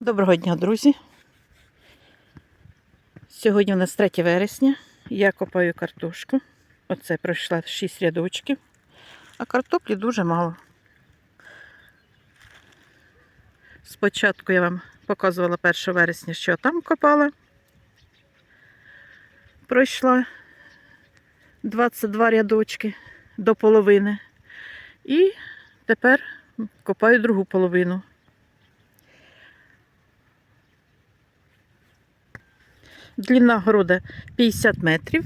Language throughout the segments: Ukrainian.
Доброго дня, друзі. Сьогодні у нас 3 вересня. Я копаю картошку. Оце пройшла 6 рядочків, а картоплі дуже мало. Спочатку я вам показувала 1 вересня, що там копала. Пройшла 22 рядочки до половини. І тепер копаю другу половину. Длина города 50 метрів.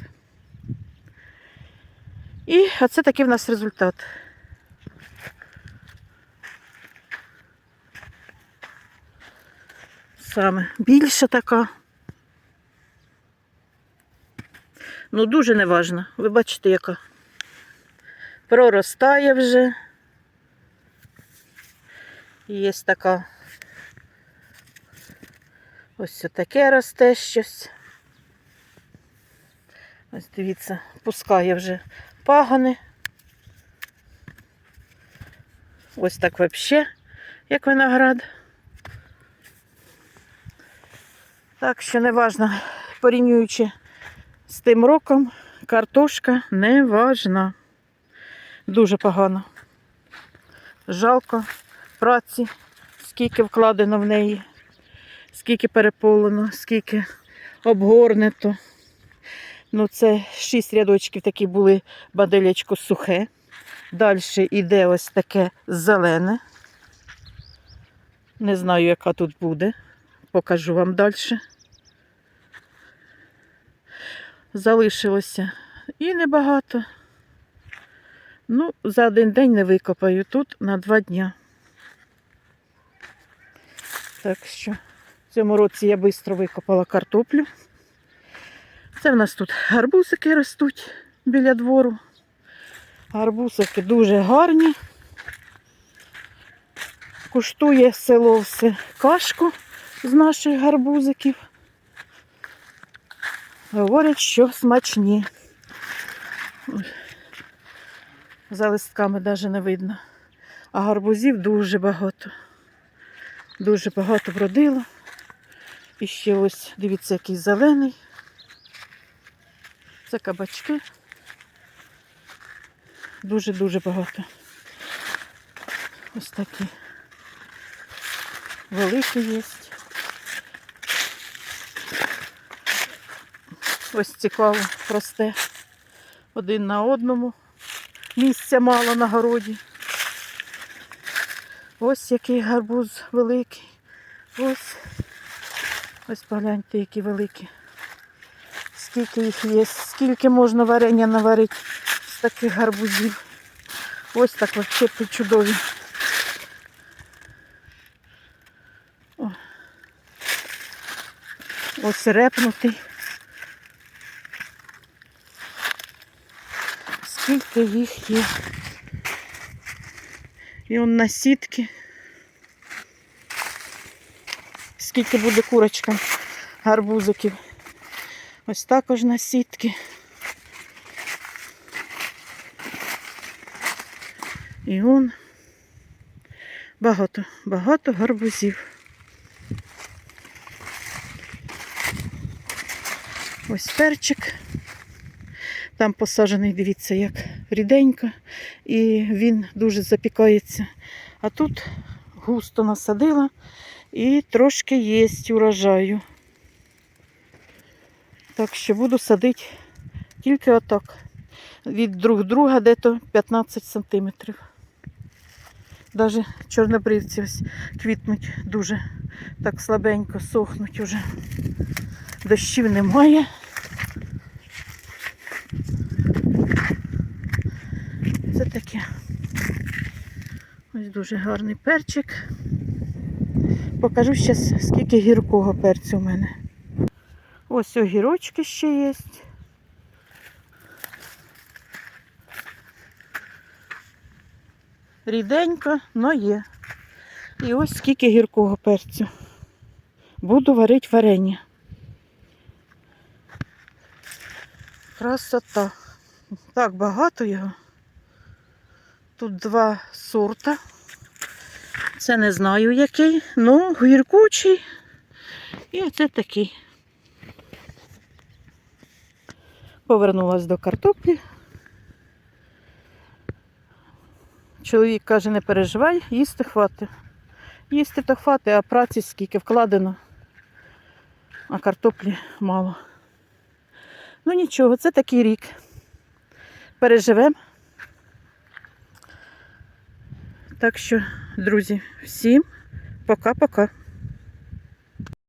І оце такий в нас результат. Саме більша така. Ну, дуже неважно. Ви бачите, яка проростає вже. Є така. Ось таке росте щось. Ось дивіться, пускає вже пагони. Ось так взагалі, як виноград. Так що неважно, порівнюючи з тим роком, картошка не важна. Дуже погано. Жалко праці, скільки вкладено в неї, скільки переполено, скільки обгорнето. Ну, це шість рядочків такі були баделячко сухе. Далі йде ось таке зелене. Не знаю, яка тут буде. Покажу вам далі. Залишилося і небагато. Ну, за один день не викопаю тут на два дня. Так що в цьому році я швидко викопала картоплю. Це в нас тут гарбузики ростуть біля двору. Гарбузики дуже гарні. Куштує село все кашку з наших гарбузиків. Говорять, що смачні. За листками навіть не видно. А гарбузів дуже багато. Дуже багато вродило. І ще ось, дивіться, який зелений. Це кабачки. Дуже-дуже багато. Ось такі. Великі є. Ось цікаво росте один на одному. Місця мало на городі. Ось який гарбуз великий. Ось. Ось погляньте, які великі. Скільки їх є, скільки можна варення наварити з таких гарбузів. Ось так взагалі чудові. О. Ось репнутий. Скільки їх є. І он на сітки. Скільки буде курочка гарбузиків. Ось також на сітки. І он багато, багато гарбузів. Ось перчик. Там посаджений, дивіться, як ріденько, і він дуже запікається. А тут густо насадила і трошки є урожаю. Так що буду садити тільки отак. Від друг друга дето 15 сантиметрів. Навіть чорнобривці ось квітнуть дуже так слабенько, сохнуть уже. Дощів немає. Це таке. Ось дуже гарний перчик. Покажу зараз, скільки гіркого перцю у мене. Ось огірочки ще є. Ріденько, но є. І ось скільки гіркого перцю. Буду варити варення. Красота. Так багато його. Тут два сорта. Це не знаю який, ну гіркучий. І оце такий. Повернулась до картоплі. Чоловік каже, не переживай, їсти хватить. Їсти то хватить, а праці скільки вкладено, а картоплі мало. Ну нічого, це такий рік. Переживемо. Так що, друзі, всім пока-пока.